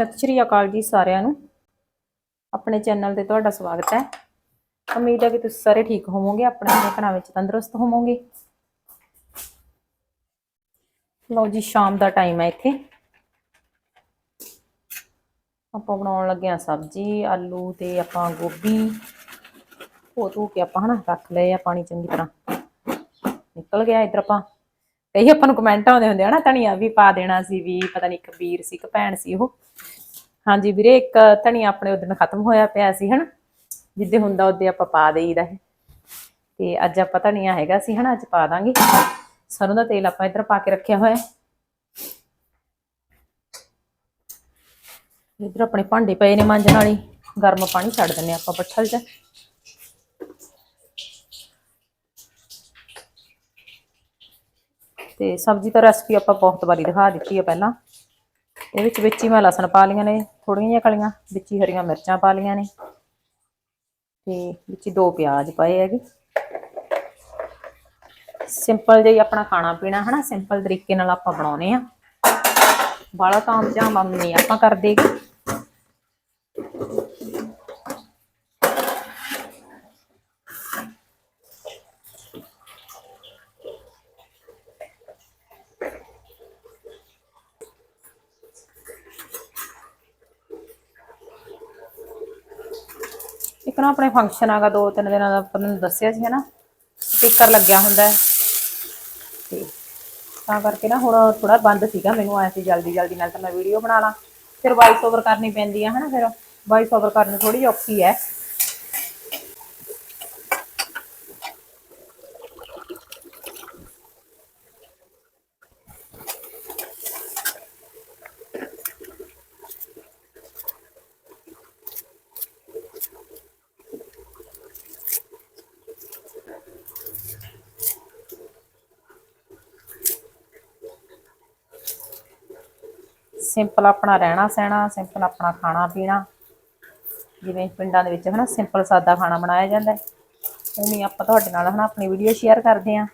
ਸਤਿ ਸ਼੍ਰੀ ਅਕਾਲ ਜੀ ਸਾਰਿਆਂ ਨੂੰ। ਆਪਣੇ ਚੈਨਲ ਤੇ ਤੁਹਾਡਾ ਸਵਾਗਤ ਹੈ। ਉਮੀਦ ਹੈ ਕਿ ਤੁਸੀਂ ਸਾਰੇ ਠੀਕ ਹੋਵੋਗੇ, ਆਪਣੇ ਆਪਣੇ ਘਰਾਂ ਵਿੱਚ ਤੰਦਰੁਸਤ ਹੋਵੋਗੇ। ਲਓ ਜੀ, ਸ਼ਾਮ ਦਾ ਟਾਈਮ ਹੈ ਇੱਥੇ। ਆਪਾਂ ਬਣਾਉਣ ਲੱਗੇ ਆ ਸਬਜ਼ੀ, ਆਲੂ ਤੇ ਆਪਾਂ ਗੋਭੀ। ਧੋ ਧੋ ਕੇ ਆਪਾਂ ਹਨਾ ਰੱਖ ਲਏ ਆ ਪਾਣੀ ਚੰਗੀ ਤਰ੍ਹਾਂ। ਨਿਕਲ ਗਿਆ ਇਧਰ ਆਪਾਂ। ਕਈ ਆਪਾਂ ਨੂੰ ਕਮੈਂਟ ਆਉਂਦੇ ਹੁੰਦੇ ਆ ਨਾ, ਧਨੀਆ ਵੀ ਪਾ ਦੇਣਾ ਸੀ ਵੀ, ਪਤਾ ਨਹੀਂ ਇੱਕ ਵੀਰ ਸੀ, ਇੱਕ ਭੈਣ ਸੀ ਉਹ। ਹਾਂਜੀ ਵੀਰੇ, ਇੱਕ ਧਨੀਆ ਆਪਣੇ ਉਦੋਂ ਖਤਮ ਹੋਇਆ ਪਿਆ ਸੀ, ਹਨਾ? ਜਿੱਦੇ ਹੁੰਦਾ ਉਹਦੇ ਆਪਾਂ ਪਾ ਦੇਈਦਾ ਹੈ ਤੇ ਅੱਜ ਆਪਾਂ ਧਨੀਆ ਹੈਗਾ ਸੀ, ਹਨਾ? ਅੱਜ ਪਾ ਦਾਂਗੇ। ਸਰੋਂ ਦਾ ਤੇਲ ਆਪਾਂ ਇੱਧਰ ਪਾ ਕੇ ਰੱਖਿਆ ਹੋਇਆ। ਇੱਧਰ ਆਪਣੇ ਭਾਂਡੇ ਪਏ ਨੇ ਮਾਂਜਣ ਵਾਲੀ। ਗਰਮ ਪਾਣੀ ਛੱਡ ਦਿੰਨੇ ਆਪਾਂ ਪੱਠਲ 'ਚ। ਤੇ ਸਬਜ਼ੀ ਤਾਂ ਰੈਸਪੀ ਆਪਾਂ ਬਹੁਤ ਵਾਰੀ ਦਿਖਾ ਦਿੱਤੀ ਆ ਪਹਿਲਾਂ। ਇਹ ਵਿੱਚ ਵਿੱਚ ਹੀ ਮੈਂ ਲਸਣ ਪਾ ਲਈਆਂ ਨੇ ਥੋੜੀਆਂ ਜਿਹੀਆਂ ਕਲੀਆਂ, ਵਿੱਚ ਹੀ ਹਰੀਆਂ ਮਿਰਚਾਂ ਪਾ ਲਈਆਂ ਨੇ। ਤੇ ਵਿੱਚ ਹੀ ਦੋ ਪਿਆਜ਼ ਪਾਏ ਹੈਗੇ। ਸਿੰਪਲ ਜਿਹਾ ਆਪਣਾ ਖਾਣਾ ਪੀਣਾ, ਹਨਾ? ਸਿੰਪਲ ਤਰੀਕੇ ਨਾਲ ਆਪਾਂ ਬਣਾਉਨੇ ਆ। ਬਾਲਾ ਕੰਮ ਜਾਂ ਨਹੀਂ ਆਪਾਂ ਕਰਦੇਗੇ ਇੱਕ ਨਾ ਆਪਣੇ ਫੰਕਸ਼ਨ ਆਗਾ, ਦੋ ਤਿੰਨ ਦਿਨਾਂ ਦਾ ਆਪਾਂ ਨੂੰ ਦੱਸਿਆ ਸੀ, ਹਨਾ? ਸਪੀਕਰ ਲੱਗਿਆ ਹੁੰਦਾ ਹੈ। ਤੇ ਤਾਂ ਕਰਕੇ ਨਾ ਹੁਣ ਥੋੜਾ ਬੰਦ ਸੀਗਾ ਮੈਨੂੰ ਆਇਆ ਸੀ ਜਲਦੀ ਜਲਦੀ ਨਾਲ ਤਾਂ ਮੈਂ ਵੀਡੀਓ ਬਣਾ ਲਾਂ। ਫਿਰ ਵਾਇਸ ਓਵਰ ਕਰਨੀ ਪੈਂਦੀ ਆ, ਹਨਾ? ਫਿਰ ਵਾਇਸ ਓਵਰ ਕਰਨੀ ਥੋੜੀ ਔਖੀ ਹੈ। ਸਿੰਪਲ ਆਪਣਾ ਰਹਿਣਾ ਸਹਿਣਾ, ਸਿੰਪਲ ਆਪਣਾ ਖਾਣਾ ਪੀਣਾ। ਜਿਵੇਂ ਪਿੰਡਾਂ ਦੇ ਵਿੱਚ ਹਨਾ ਸਿੰਪਲ ਸਾਦਾ ਖਾਣਾ ਬਣਾਇਆ ਜਾਂਦਾ ਹੈ। ਉਵੇਂ ਆਪਾਂ ਤੁਹਾਡੇ ਨਾਲ ਹਨਾ ਆਪਣੀ ਵੀਡੀਓ ਸ਼ੇਅਰ ਕਰਦੇ ਆਂ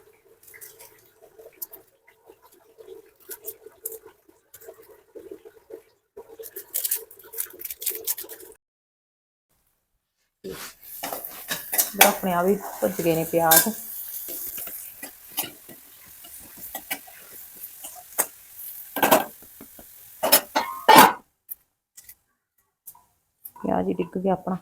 ਆਪਣੇ ਆ ਵੀ ਭੁੱਜ ਗਏ ਨੇ ਪਿਆਜ਼। ਪਿਆਜ਼ ਗਿਆ ਆਪਣਾ।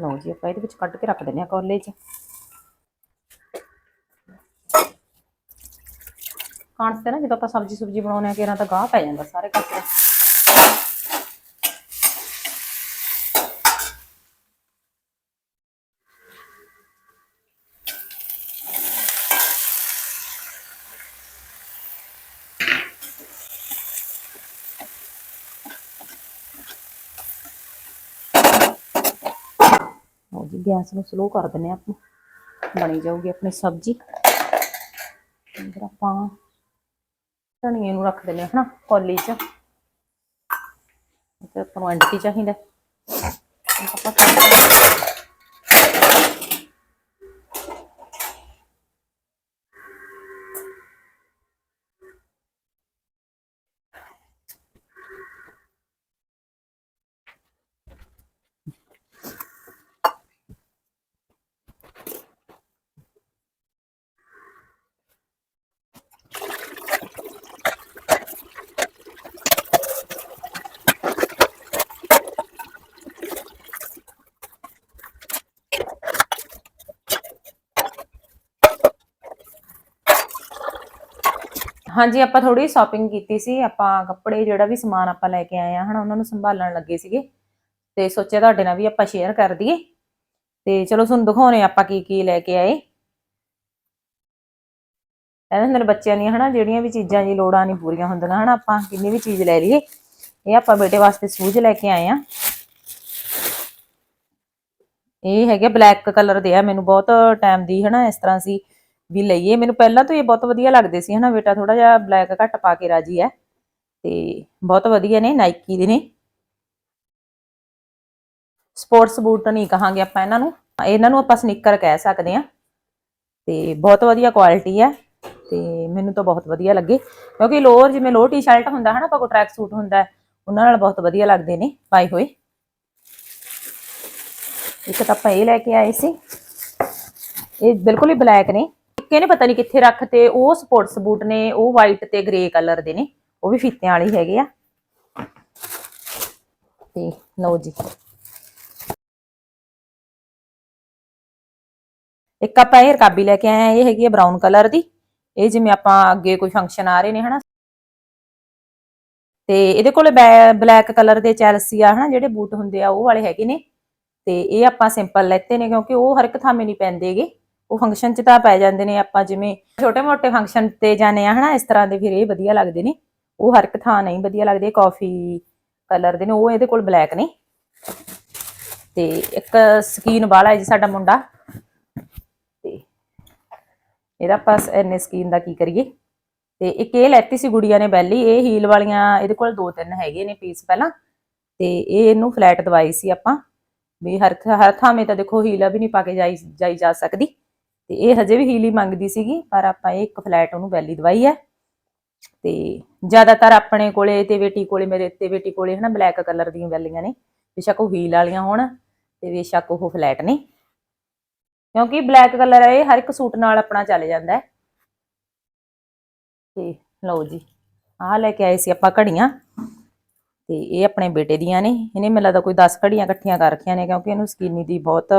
ਲਓ ਜੀ, ਆਪਾਂ ਇਹਦੇ ਵਿੱਚ ਕੱਢ ਕੇ ਰੱਖ ਦਿੰਦੇ ਆ ਕੋਲੇ 'ਚ। ਖਾਣ ਤੇ ਨਾ, ਜਦੋਂ ਆਪਾਂ ਸਬਜ਼ੀ ਸੁਬਜੀ ਬਣਾਉਂਦੇ ਆ ਕਿਰਾਂ ਤਾਂ ਗਾਹ ਪੈ ਜਾਂਦਾ ਸਾਰੇ ਕੱਪੜੇ ਲਓ ਜੀ, ਗੈਸ ਨੂੰ ਸਲੋ ਕਰ ਦਿੰਦੇ ਆ ਆਪਾਂ। ਬਣੀ ਜਾਊਗੀ ਆਪਣੀ ਸਬਜ਼ੀ। ਇਧਰ ਆਪਾਂ ਧਨੀਏ ਨੂੰ ਰੱਖ ਦਿੰਦੇ ਹਾਂ ਹਨਾ ਕੌਲੀ 'ਚ। ਤੇ ਆਪਾਂ ਨੂੰ ਐਂਟੀ ਚਾਹੀਦਾ। ਆਪਾਂ ਹਾਂਜੀ, ਆਪਾਂ ਥੋੜੀ ਸ਼ਾਪਿੰਗ ਕੀਤੀ ਸੀ। ਆਪਾਂ ਕੱਪੜੇ ਜਿਹੜਾ ਵੀ ਸਮਾਨ ਆਪਾਂ ਲੈ ਕੇ ਆਏ ਆ, ਹਨਾ, ਉਹਨਾਂ ਨੂੰ ਸੰਭਾਲਣ ਲੱਗੇ ਸੀਗੇ। ਤੇ ਸੋਚਿਆ ਤੁਹਾਡੇ ਨਾਲ ਵੀ ਆਪਾਂ ਸ਼ੇਅਰ ਕਰ ਦਈਏ। ਤੇ ਚਲੋ, ਤੁਹਾਨੂੰ ਦਿਖਾਉਣੇ ਆਪਾਂ ਕੀ ਕੀ ਲੈ ਕੇ ਆਏ। ਇਹਨਾਂ ਹੁੰਦੇ ਬੱਚਿਆਂ ਦੀਆਂ, ਹਨਾ, ਜਿਹੜੀਆਂ ਵੀ ਚੀਜ਼ਾਂ ਦੀ ਲੋੜਾਂ ਨਹੀਂ ਪੂਰੀਆਂ ਹੁੰਦੀਆਂ, ਹਨਾ, ਆਪਾਂ ਕਿੰਨੀ ਵੀ ਚੀਜ਼ ਲੈ ਲਈਏ। ਇਹ ਆਪਾਂ ਬੇਟੇ ਵਾਸਤੇ ਸੂਝ ਲੈ ਕੇ ਆਏ ਆ। ਇਹ ਹੈਗੇ ਬਲੈਕ ਕਲਰ ਦੇ ਆ, ਮੈਨੂੰ ਬਹੁਤ ਟਾਈਮ ਦੀ, ਹਨਾ, ਇਸ ਤਰ੍ਹਾਂ ਸੀ। ਵੀ ਲਈਏ। ਮੈਨੂੰ ਪਹਿਲਾਂ ਤੋਂ ਇਹ ਬਹੁਤ ਵਧੀਆ ਲੱਗਦੇ ਸੀ ਹਨਾ, ਬੇਟਾ ਥੋੜਾ ਜਿਹਾ ਬਲੈਕ ਘੱਟ ਪਾ ਕੇ ਰਾਜੀ ਹੈ ਤੇ ਬਹੁਤ ਵਧੀਆ ਨੇ ਨਾਈਕੀ ਦੇ ਨੇ। ਸਪੋਰਟਸ ਬੂਟ ਨਹੀਂ ਕਹਾਂਗੇ ਆਪਾਂ ਇਹਨਾਂ ਨੂੰ। ਇਹਨਾਂ ਨੂੰ ਆਪਾਂ ਸਨੀਕਰ ਕਹਿ ਸਕਦੇ ਆ ਤੇ ਬਹੁਤ ਵਧੀਆ ਕੁਆਲਿਟੀ ਹੈ ਤੇ ਮੈਨੂੰ ਤਾਂ ਬਹੁਤ ਵਧੀਆ ਲੱਗੇ। ਕਿਉਂਕਿ ਲੋਅਰ ਜਿਵੇਂ ਲੋਅਰ ਟੀ-ਸ਼ਰਟ ਹੁੰਦਾ ਹਨਾ, ਆਪਾਂ ਕੋ ਟਰੈਕ ਸੂਟ ਹੁੰਦਾ ਉਹਨਾਂ ਨਾਲ ਬਹੁਤ ਵਧੀਆ ਲੱਗਦੇ ਨੇ, ਪਾਏ ਹੋਏ। ਇੱਕ ਤਾਂ ਆਪਾਂ ਇਹ ਲੈ ਕੇ ਆਏ ਸੀ। ਇਹ ਬਿਲਕੁਲ ਹੀ ਬਲੈਕ ਨੇ। ਇੱਕ ਇਹਨੇ ਪਤਾ ਨਹੀਂ ਕਿੱਥੇ ਰੱਖਤੇ ਉਹ ਸਪੋਰਟਸ ਬੂਟ ਨੇ, ਉਹ ਵਾਈਟ ਤੇ ਗ੍ਰੇ ਕਲਰ ਦੇ ਨੇ, ਉਹ ਵੀ ਫੀਤਿਆਂ ਵਾਲੇ ਹੈਗੇ ਆ। ਤੇ ਲਓ ਜੀ। ਇੱਕ ਆਪਾਂ ਇਹ ਰਕਾਬੀ ਲੈ ਕੇ ਆਏ ਆ ਇਹ ਹੈਗੀ ਆ ਬਰਾਊਨ ਕਲਰ ਦੀ। ਇਹ ਜਿਵੇਂ ਆਪਾਂ ਅੱਗੇ ਕੋਈ ਫੰਕਸ਼ਨ ਆ ਰਹੇ ਨੇ, ਹਨਾ? ਤੇ ਇਹਦੇ ਕੋਲੇ ਬਲੈਕ ਕਲਰ ਦੇ ਚੈਲਸੀ ਆ, ਹਨਾ? ਜਿਹੜੇ ਬੂਟ ਹੁੰਦੇ ਆ, ਉਹ ਵਾਲੇ ਹੈਗੇ ਨੇ। ਤੇ ਇਹ ਆਪਾਂ ਸਿੰਪਲ ਲੈਤੇ ਨੇ, ਕਿਉਂਕਿ ਉਹ ਹਰ ਇੱਕ ਥਾਵੇਂ ਨਹੀਂ ਪੈਂਦੇਗੇ। ਉਹ ਫੰਕਸ਼ਨ 'ਚ ਤਾਂ ਪੈ ਜਾਂਦੇ ਨੇ ਆਪਾਂ ਜਿਵੇਂ ਛੋਟੇ-ਮੋਟੇ ਫੰਕਸ਼ਨ ਤੇ ਜਾਣੇ ਆ ਹਨਾ, ਇਸ ਤਰ੍ਹਾਂ ਦੇ ਫਿਰ ਇਹ ਵਧੀਆ ਲੱਗਦੇ ਨੇ। ਉਹ ਹਰ ਇੱਕ ਥਾਂ ਨਹੀਂ ਵਧੀਆ ਲੱਗਦੇ ਕਾਫੀ ਕਲਰ ਦੇ ਨੇ, ਉਹ ਇਹਦੇ ਕੋਲ ਬਲੈਕ ਨੇ। ਤੇ ਇੱਕ ਸਕੀਨ ਵਾਲਾ ਹੈ ਜੀ ਸਾਡਾ ਮੁੰਡਾ। ਤੇ ਇਹਦਾ ਪਾਸ ਐਨੇ ਸਕੀਨ ਦਾ ਕੀ ਕਰੀਏ? ਤੇ ਇੱਕ ਇਹ ਲੈਤੀ ਸੀ ਗੁੜੀਆ ਨੇ ਬੈਲੀ, ਇਹ ਹੀਲ ਵਾਲੀਆਂ ਇਹਦੇ ਕੋਲ ਦੋ ਤਿੰਨ ਹੈਗੇ ਨੇ ਪੀਸ ਪਹਿਲਾਂ। ਤੇ ਇਹ ਇਹਨੂੰ ਫਲੈਟ ਦਵਾਈ ਸੀ ਆਪਾਂ। ਵੀ ਹਰ ਹਰ ਥਾਵੇਂ ਤਾਂ ਦੇਖੋ ਹੀਲਾ ਵੀ ਨਹੀਂ ਪਾ ਕੇ ਜਾਈ ਜਾਈ ਜਾ ਸਕਦੀ। ਤੇ ਇਹ ਹਜੇ ਵੀ ਹੀਲ ਹੀ ਮੰਗਦੀ ਸੀਗੀ, ਪਰ ਆਪਾਂ ਇਹ ਇੱਕ ਫਲੈਟ ਉਹਨੂੰ ਵੈਲੀ ਦਵਾਈ ਹੈ। ਤੇ ਜ਼ਿਆਦਾਤਰ ਆਪਣੇ ਕੋਲੇ ਤੇ ਬੇਟੀ ਕੋਲੇ, ਮੇਰੇ ਤੇ ਬੇਟੀ ਕੋਲੇ ਹਨਾ ਬਲੈਕ ਕਲਰ ਦੀਆਂ ਵੈਲੀਆਂ ਨੇ। ਬੇਸ਼ੱਕ ਉਹ ਹੀਲ ਵਾਲੀਆਂ ਹੋਣ ਤੇ ਬੇਸ਼ੱਕ ਉਹ ਫਲੈਟ ਨੇ। ਕਿਉਂਕਿ ਬਲੈਕ ਕਲਰ ਹੈ ਇਹ ਹਰ ਇੱਕ ਸੂਟ ਨਾਲ ਆਪਣਾ ਚੱਲ ਜਾਂਦਾ ਹੈ। ਤੇ ਲਓ ਜੀ, ਆਹ ਲੈ ਕੇ ਆਏ ਸੀ ਆਪਾਂ ਘੜੀਆਂ। ਤੇ ਇਹ ਆਪਣੇ ਬੇਟੇ ਦੀਆਂ ਨੇ। ਇਹਨੇ ਮੈਨੂੰ ਲੱਗਦਾ ਕੋਈ 10 ਘੜੀਆਂ ਇਕੱਠੀਆਂ ਕਰ ਰੱਖੀਆਂ ਨੇ, ਕਿਉਂਕਿ ਇਹਨੂੰ ਸਕੀਨੀ ਦੀ ਬਹੁਤ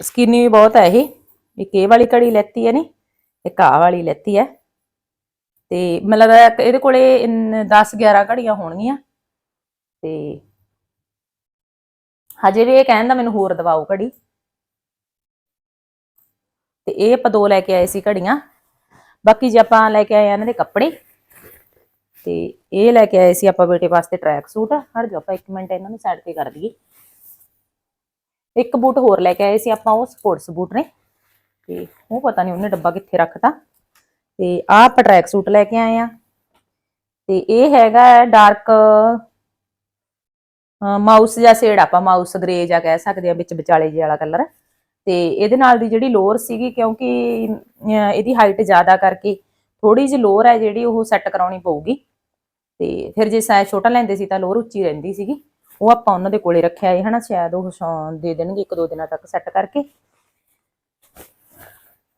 ਸਕੀਨੀ ਵੀ ਬਹੁਤ ਹੈ ਇਹ। ਇੱਕ ਇਹ ਵਾਲੀ ਘੜੀ ਲੈਤੀ ਹੈ ਨੇ, ਇੱਕ ਆਹ ਵਾਲੀ ਲੈਤੀ ਹੈ। ਤੇ ਮੈਨੂੰ ਲੱਗਦਾ ਇਹਦੇ ਕੋਲੇ 10 11 ਘੜੀਆਂ ਹੋਣਗੀਆਂ। ਤੇ ਹਜੇ ਵੀ ਇਹ ਕਹਿੰਦਾ ਮੈਨੂੰ ਹੋਰ ਦਵਾਓ ਘੜੀ। ਤੇ ਇਹ ਆਪਾਂ ਦੋ ਲੈ ਕੇ ਆਏ ਸੀ ਘੜੀਆਂ। ਬਾਕੀ ਜੇ ਆਪਾਂ ਲੈ ਕੇ ਆਏ ਇਹਨਾਂ ਦੇ ਕੱਪੜੇ, ਤੇ ਇਹ ਲੈ ਕੇ ਆਏ ਸੀ ਆਪਾਂ ਬੇਟੇ ਵਾਸਤੇ ਟਰੈਕ ਸੂਟ ਹਰ ਜੋ ਆਪਾਂ 1 ਮਿੰਟ ਇਹਨਾਂ ਨੂੰ ਸਾਈਡ ਤੇ ਕਰ ਦਈਏ ਇੱਕ ਬੂਟ ਹੋਰ ਲੈ ਕੇ ਆਏ ਸੀ, ਆਪਾਂ ਉਹ ਸਪੋਰਟਸ ਬੂਟ ਨੇ। ਤੇ ਉਹ ਪਤਾ ਨਹੀਂ ਉਹਨੇ ਡੱਬਾ ਕਿੱਥੇ ਰੱਖਤਾ। ਤੇ ਆਹ ਆਪਾਂ ਟਰੈਕ ਸੂਟ ਲੈ ਕੇ ਆਏ ਆ। ਤੇ ਇਹ ਹੈਗਾ ਡਾਰਕ ਮਾਊਸ ਜਾਂ ਸ਼ੇਡ ਆਪਾਂ ਮਾਊਸ ਗ੍ਰੇ ਜਾਂ ਕਹਿ ਸਕਦੇ ਆ ਵਿੱਚ ਵਿਚਾਲੇ ਜਿਹੇ ਵਾਲਾ ਕਲਰ ਤੇ ਇਹਦੇ ਨਾਲ ਦੀ ਜਿਹੜੀ ਲੋਅਰ ਸੀਗੀ, ਕਿਉਂਕਿ ਇਹਦੀ ਹਾਈਟ ਜ਼ਿਆਦਾ ਕਰਕੇ ਥੋੜੀ ਜਿਹੀ ਲੋਅਰ ਹੈ ਜਿਹੜੀ ਉਹ ਸੈੱਟ ਕਰਾਉਣੀ ਪਊਗੀ। ਤੇ ਫਿਰ ਜੇ ਸਾਇਜ਼ ਛੋਟਾ ਲੈਂਦੇ ਸੀ ਤਾਂ ਲੋਅਰ ਉੱਚੀ ਰਹਿੰਦੀ ਸੀਗੀ। ਉਹ ਆਪਾਂ ਉਹਨਾਂ ਦੇ ਕੋਲੇ ਰੱਖਿਆ ਹੈ ਹਨਾ, ਸ਼ਾਇਦ ਉਹ ਦੇ ਦੇਣਗੇ ਇੱਕ ਦੋ ਦਿਨਾਂ ਤੱਕ ਸੈੱਟ ਕਰਕੇ।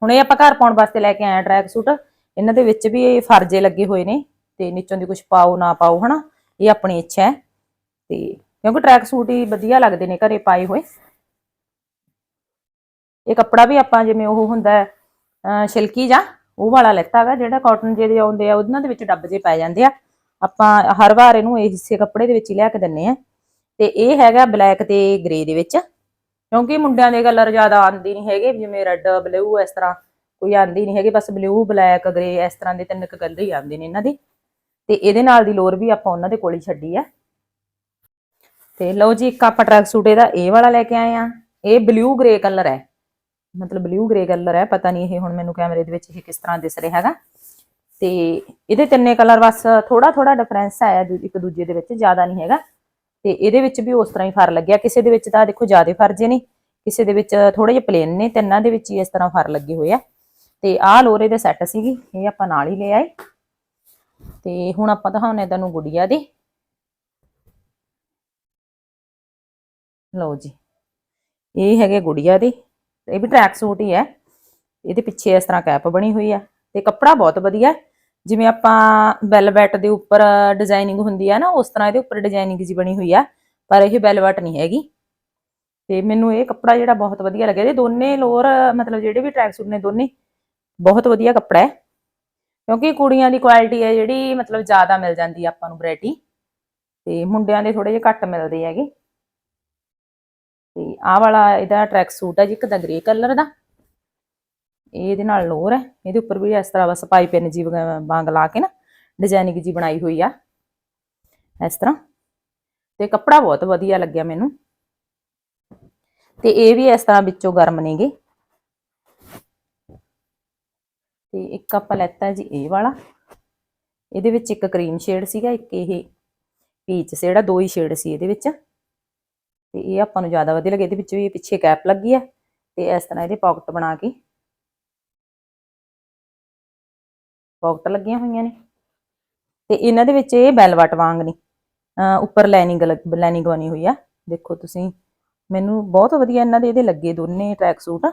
ਹੁਣ ਇਹ ਆਪਾਂ ਘਰ ਪਾਉਣ ਵਾਸਤੇ ਲੈ ਕੇ ਆਏ ਆ ਟਰੈਕ ਸੂਟ ਇਹਨਾਂ ਦੇ ਵਿੱਚ ਵੀ ਇਹ ਫਰਜੇ ਲੱਗੇ ਹੋਏ ਨੇ ਤੇ ਨੀਚੋਂ ਦੀ ਕੁਝ ਪਾਓ, ਨਾ ਪਾਓ, ਹਨਾ, ਇਹ ਆਪਣੀ ਇੱਛਾ ਹੈ। ਤੇ ਕਿਉਂਕਿ ਟਰੈਕ ਸੂਟ ਹੀ ਵਧੀਆ ਲੱਗਦੇ ਨੇ ਘਰੇ ਪਾਏ ਹੋਏ। ਇਹ ਕੱਪੜਾ ਵੀ ਆਪਾਂ ਜਿਵੇਂ ਉਹ ਹੁੰਦਾ ਛਿਲਕੀ ਜਾਂ, ਉਹ ਵਾਲਾ ਲੈਤਾ ਜਿਹੜਾ ਕਾਟਨ ਜਿਹੇ ਆਉਂਦੇ ਆ ਉਹਨਾਂ ਦੇ ਵਿੱਚ ਡੱਬ ਜੇ ਪੈ ਜਾਂਦੇ ਆ। ਆਪਾਂ ਹਰ ਵਾਰ ਇਹਨੂੰ ਇਹ ਹਿੱਸੇ ਕੱਪੜੇ ਦੇ ਵਿੱਚ ਹੀ ਲਿਆ ਕੇ ਦਿੰਨੇ ਆ। ਤੇ ਇਹ ਹੈਗਾ ਬਲੈਕ ਤੇ ਗ੍ਰੇ ਦੇ ਵਿੱਚ। ਕਿਉਂਕਿ ਮੁੰਡਿਆਂ ਦੇ ਕਲਰ ਜ਼ਿਆਦਾ ਆਉਂਦੀ ਨਹੀਂ ਹੈਗੇ, ਜਿਵੇਂ ਰੈੱਡ ਬਲੂ ਇਸ ਤਰ੍ਹਾਂ ਕੋਈ ਆਂਦੀ ਨਹੀਂ ਹੈਗੇ, ਬਸ ਬਲੂ ਬਲੈਕ ਗ੍ਰੇ ਇਸ ਤਰ੍ਹਾਂ ਦੇ ਤਿੰਨ ਕ ਕਲਰ ਹੀ ਆਉਂਦੇ ਨੇ ਇਹਨਾਂ ਦੇ। ਤੇ ਇਹਦੇ ਨਾਲ ਦੀ ਲੋਰ ਵੀ ਆਪਾਂ ਉਹਨਾਂ ਦੇ ਕੋਲ ਹੀ ਛੱਡੀ ਆ। ਤੇ ਲਓ ਜੀ, ਇੱਕ ਆਪਾਂ ਟਰੈਕ ਸੂਟ ਇਹਦਾ, ਇਹ ਵਾਲਾ ਲੈ ਕੇ ਆਏ ਆ ਇਹ ਬਲੂ ਗ੍ਰੇ ਕਲਰ ਹੈ। ਮਤਲਬ ਬਲੂ ਗ੍ਰੇ ਕਲਰ ਹੈ, ਪਤਾ ਨਹੀਂ ਇਹ ਹੁਣ ਮੈਨੂੰ ਕੈਮਰੇ ਦੇ ਵਿੱਚ ਇਹ ਕਿਸ ਤਰ੍ਹਾਂ ਦਿਸ ਰਿਹਾ ਹੈਗਾ। ਤੇ ਇਹਦੇ ਤਿੰਨੇ ਕਲਰ ਬਸ ਥੋੜਾ ਥੋੜਾ ਡਿਫਰੈਂਸ ਆਇਆ ਇੱਕ ਦੂਜੇ ਦੇ ਵਿੱਚ ਜ਼ਿਆਦਾ ਨਹੀਂ ਹੈਗਾ। ਤੇ ਇਹਦੇ ਵਿੱਚ ਵੀ ਉਸ ਤਰ੍ਹਾਂ ਹੀ ਫਰ ਲੱਗਿਆ। ਕਿਸੇ ਦੇ ਵਿੱਚ ਤਾਂ ਦੇਖੋ ਜ਼ਿਆਦਾ ਫਰਜੇ ਨੇ ਕਿਸੇ ਦੇ ਵਿੱਚ ਥੋੜੇ ਜਿਹੇ ਪਲੇਨ ਨੇ, ਤਿੰਨਾਂ ਦੇ ਵਿੱਚ ਹੀ ਇਸ ਤਰ੍ਹਾਂ ਫਰ ਲੱਗੇ ਹੋਏ ਆ। ਤੇ ਆਹ ਲੋਰੇ ਦੇ ਸੈੱਟ ਸੀਗੀ, ਇਹ ਆਪਾਂ ਨਾਲ ਹੀ ਲੈ ਆਏ। ਤੇ ਹੁਣ ਆਪਾਂ ਦਿਖਾਉਣੇ ਤੁਹਾਨੂੰ ਗੁੜੀਆ ਦੇ। ਲਓ ਜੀ, ਇਹ ਹੈਗੇ ਗੁੜੀਆ ਦੇ। ਇਹ ਵੀ ਟਰੈਕ ਸੂਟ ਹੀ ਹੈ। ਇਹਦੇ ਪਿੱਛੇ ਇਸ ਤਰ੍ਹਾਂ ਕੈਪ ਬਣੀ ਹੋਈ ਹੈ ਤੇ ਕੱਪੜਾ ਬਹੁਤ ਵਧੀਆ। ਜਿਵੇਂ ਆਪਾਂ ਵੈਲਵੈਟ ਦੇ ਉੱਪਰ ਡਿਜ਼ਾਈਨਿੰਗ ਹੁੰਦੀ ਹੈ ਨਾ, ਉਸ ਤਰ੍ਹਾਂ ਇਹਦੇ ਉੱਪਰ ਡਿਜ਼ਾਈਨਿੰਗ ਜੀ ਬਣੀ ਹੋਈ ਆ, ਪਰ ਇਹ ਵੈਲਵੈਟ ਨਹੀਂ ਹੈਗੀ। ਤੇ ਮੈਨੂੰ ਇਹ ਕੱਪੜਾ ਜਿਹੜਾ ਬਹੁਤ ਵਧੀਆ ਲੱਗਿਆ ਇਹ ਦੋਨੇ ਲੋਅਰ, ਮਤਲਬ ਜਿਹੜੇ ਵੀ ਟਰੈਕ ਸੂਟ ਨੇ ਦੋਨੇ, ਬਹੁਤ ਵਧੀਆ ਕੱਪੜਾ ਹੈ। ਕਿਉਂਕਿ ਕੁੜੀਆਂ ਦੀ ਕੁਆਲਿਟੀ ਹੈ ਜਿਹੜੀ, ਮਤਲਬ ਜ਼ਿਆਦਾ ਮਿਲ ਜਾਂਦੀ ਆ ਆਪਾਂ ਨੂੰ ਵੈਰਾਈਟੀ ਤੇ ਮੁੰਡਿਆਂ ਦੇ ਥੋੜੇ ਜਿਹੇ ਘੱਟ ਮਿਲਦੇ ਹੈਗੇ। ਤੇ ਆਹ ਵਾਲਾ ਇਹਦਾ ਟਰੈਕ ਸੂਟ ਹੈ ਜੀ, ਇੱਕ ਦਾ ਗ੍ਰੇ ਕਲਰ ਦਾ। ਇਹਦੇ ਨਾਲ ਲੋਅਰ ਹੈ। ਇਹਦੇ ਉੱਪਰ ਵੀ ਇਸ ਤਰ੍ਹਾਂ ਬਸ ਪਾਈਪਿੰਨ ਜੀ ਵਾਂਗ ਲਾ ਕੇ ਨਾ ਡਿਜ਼ਾਈਨਿੰਗ ਜੀ ਬਣਾਈ ਹੋਈ ਆ। ਇਸ ਤਰ੍ਹਾਂ। ਤੇ ਕੱਪੜਾ ਬਹੁਤ ਵਧੀਆ ਲੱਗਿਆ ਮੈਨੂੰ। ਤੇ ਇਹ ਵੀ ਇਸ ਤਰ੍ਹਾਂ ਵਿੱਚੋਂ ਗਰਮ ਨੇਗੇ। ਤੇ ਇੱਕ ਆਪਾਂ ਲੈਤਾ ਜੀ ਇਹ ਵਾਲਾ। ਇਹਦੇ ਵਿੱਚ ਇੱਕ ਕਰੀਮ ਸ਼ੇਡ ਸੀਗਾ, ਇੱਕ ਇਹ ਪੀਚ ਜਿਹੜਾ ਦੋ ਹੀ ਸ਼ੇਡ ਸੀ ਇਹਦੇ ਵਿੱਚ। ਤੇ ਇਹ ਆਪਾਂ ਨੂੰ ਜ਼ਿਆਦਾ ਵਧੀਆ ਲੱਗੇ। ਇਹਦੇ ਵਿੱਚ ਵੀ ਪਿੱਛੇ ਕੈਪ ਲੱਗੀ ਹੈ ਤੇ ਇਸ ਤਰ੍ਹਾਂ ਇਹਦੇ ਪਾਕਟ ਬਣਾ ਕੇ ਪਾਕਟ ਲੱਗੀਆਂ ਹੋਈਆਂ ਨੇ। ਤੇ ਇਹਨਾਂ ਦੇ ਵਿੱਚ ਇਹ ਬੈਲਵਟ ਵਾਂਗ ਨੇ। ਉੱਪਰ ਲਾਈਨਿੰਗ ਲਾਈਨਿੰਗ ਬਣੀ ਹੋਈ ਆ। ਦੇਖੋ ਤੁਸੀਂ, ਮੈਨੂੰ ਬਹੁਤ ਵਧੀਆ ਇਹਨਾਂ ਦੇ ਇਹਦੇ ਲੱਗੇ ਦੋਨੇ ਟਰੈਕ ਸੂਟ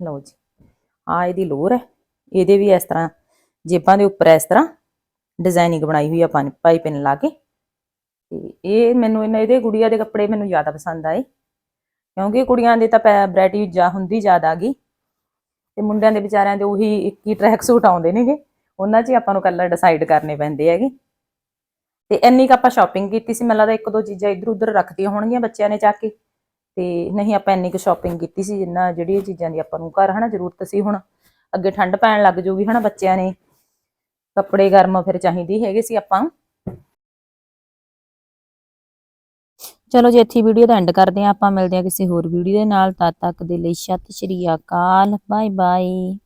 ਲਓ ਜੀ ਆ ਇਹਦੀ ਲੋਰ ਹੈ। ਇਹਦੇ ਵੀ ਇਸ ਤਰ੍ਹਾਂ ਜੇਬਾਂ ਦੇ ਉੱਪਰ ਇਸ ਤਰ੍ਹਾਂ ਡਿਜ਼ਾਈਨਿੰਗ ਬਣਾਈ ਹੋਈ ਆ ਪਾਣੀ ਪਾਈਪਿੰਨ ਲਾ ਕੇ। ਤੇ ਇਹ ਮੈਨੂੰ ਇਹਨਾਂ, ਇਹਦੇ ਗੁੜੀਆ ਦੇ ਕੱਪੜੇ ਮੈਨੂੰ ਜ਼ਿਆਦਾ ਪਸੰਦ ਆਏ। ਕਿਉਂਕਿ ਕੁੜੀਆਂ ਦੀ ਤਾਂ ਵੈਰਾਈਟੀ ਜਾ ਹੁੰਦੀ ਜ਼ਿਆਦਾ ਗਈ ਤੇ ਮੁੰਡਿਆਂ ਦੇ ਵਿਚਾਰਿਆਂ ਦੇ ਉਹੀ ਇੱਕ ਹੀ ਟਰੈਕ ਸੂਟ ਆਉਂਦੇ ਨੇਗੇ। ਉਹਨਾਂ 'ਚ ਹੀ ਆਪਾਂ ਨੂੰ ਕਲਰ ਡਿਸਾਈਡ ਕਰਨੇ ਪੈਂਦੇ ਹੈਗੇ। ਤੇ ਇੰਨੀ ਕੁ ਆਪਾਂ ਸ਼ਾਪਿੰਗ ਕੀਤੀ ਸੀ ਮੈਨੂੰ ਲੱਗਦਾ ਇੱਕ ਦੋ ਚੀਜ਼ਾਂ ਇੱਧਰ ਉੱਧਰ ਰੱਖਦੀਆਂ ਹੋਣਗੀਆਂ ਬੱਚਿਆਂ ਨੇ ਚੱਕ ਕੇ। ਤੇ ਨਹੀਂ ਆਪਾਂ ਇੰਨੀ ਕੁ ਸ਼ਾਪਿੰਗ ਕੀਤੀ ਸੀ ਜਿੰਨਾ ਜਿਹੜੀਆਂ ਚੀਜ਼ਾਂ ਦੀ ਆਪਾਂ ਨੂੰ ਘਰ ਹਨਾ ਜ਼ਰੂਰਤ ਸੀ ਹੁਣ। ਅੱਗੇ ਠੰਡ ਪੈਣ ਲੱਗ ਜੂਗੀ ਹਨਾ ਬੱਚਿਆਂ ਨੇ। ਕੱਪੜੇ ਗਰਮ ਫਿਰ ਚਾਹੀਦੀ ਹੈਗੇ ਸੀ ਆਪਾਂ ਚਲੋ ਜੀ, ਇੱਥੇ ਵੀਡੀਓ ਦਾ ਐਂਡ ਕਰਦੇ ਹਾਂ। ਆਪਾਂ ਮਿਲਦੇ ਹਾਂ ਕਿਸੇ ਹੋਰ ਵੀਡੀਓ ਦੇ ਨਾਲ। ਤਦ ਤੱਕ ਦੇ ਲਈ ਸਤਿ ਸ਼੍ਰੀ ਅਕਾਲ। Bye bye